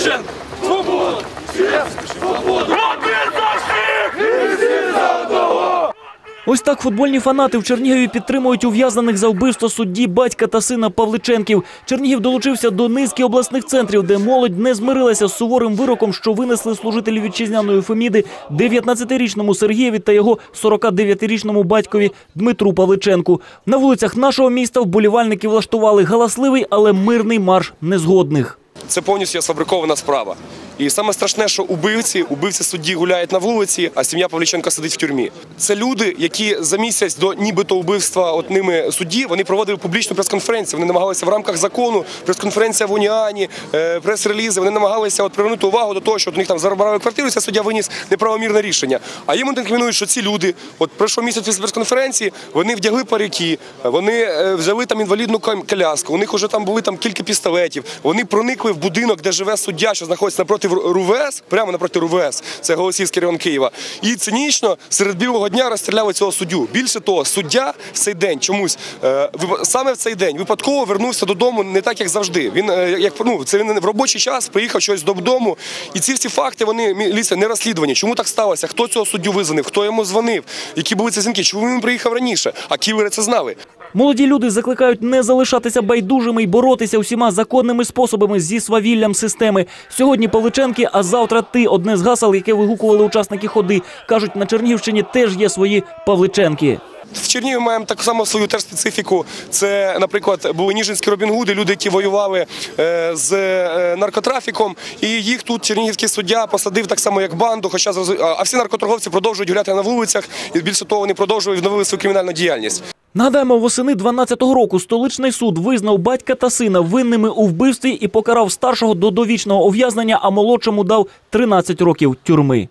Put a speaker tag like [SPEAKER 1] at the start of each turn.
[SPEAKER 1] Павліченко! Свободу! Свободу! Один за всіх! І всі за одного!
[SPEAKER 2] Ось так футбольні фанати в Чернігові підтримують ув'язнених за вбивство судді батька та сина Павличенків. Чернігів долучився до низки обласних центрів, де молодь не змирилася з суворим вироком, що винесли служителі вітчизняної Феміди 19-річному Сергієві та його 49-річному батькові Дмитру Павличенку. На вулицях нашого міста вболівальники влаштували галасливий, але мирний марш незгодних.
[SPEAKER 3] Це повністю сфабрикована справа. І саме страшне, що убивці, убивці судді гуляють на вулиці, а сім'я Павліченка сидить в тюрмі. Це люди, які за місяць до нібито вбивства от ними судді вони проводили публічну прес-конференцію. Вони намагалися в рамках закону, прес-конференція в Уніані, е, прес-релізи. Вони намагалися от привернути увагу до того, що от у них там забрали квартиру, ця суддя виніс неправомірне рішення. А їм інкримінують, що ці люди, от пройшов місяць після прес-конференції, вони вдягли парики, вони е, взяли там інвалідну коляску. У них вже там були там кілька пістолетів. Вони проникли в будинок, де живе суддя, що знаходиться напроти РУВС, прямо напроти РУВС, це Голосівський район Києва. І цинічно серед білого дня розстріляли цього суддю. Більше того, суддя в цей день чомусь е, саме в цей день випадково вернувся додому не так, як завжди. Він е, як ну, це він в робочий час приїхав щось додому. І ці всі факти вони міліція не розслідувані. Чому так сталося? Хто цього суддю визнанив? Хто йому дзвонив? Які були ці дзвінки? Чому він приїхав раніше? А кілери це знали.
[SPEAKER 2] Молоді люди закликають не залишатися байдужими й боротися усіма законними способами зі свавіллям системи. Сьогодні Павличенки, а завтра ти одне з гасел, яке вигукували учасники ходи. кажуть, на Чернігівщині теж є свої Павличенки.
[SPEAKER 3] В Чернігові маємо так само свою теж специфіку. Це, наприклад, були ніжинські Робінгуди, люди, які воювали е, з е, наркотрафіком, і їх тут чернігівський суддя посадив так само, як банду. Хоча а всі наркоторговці продовжують гуляти на вулицях, і більше того, вони продовжують відновили свою кримінальну діяльність.
[SPEAKER 2] Нагадаємо, восени 12-го року столичний суд визнав батька та сина винними у вбивстві і покарав старшого до довічного ув'язнення, а молодшому дав 13 років тюрми.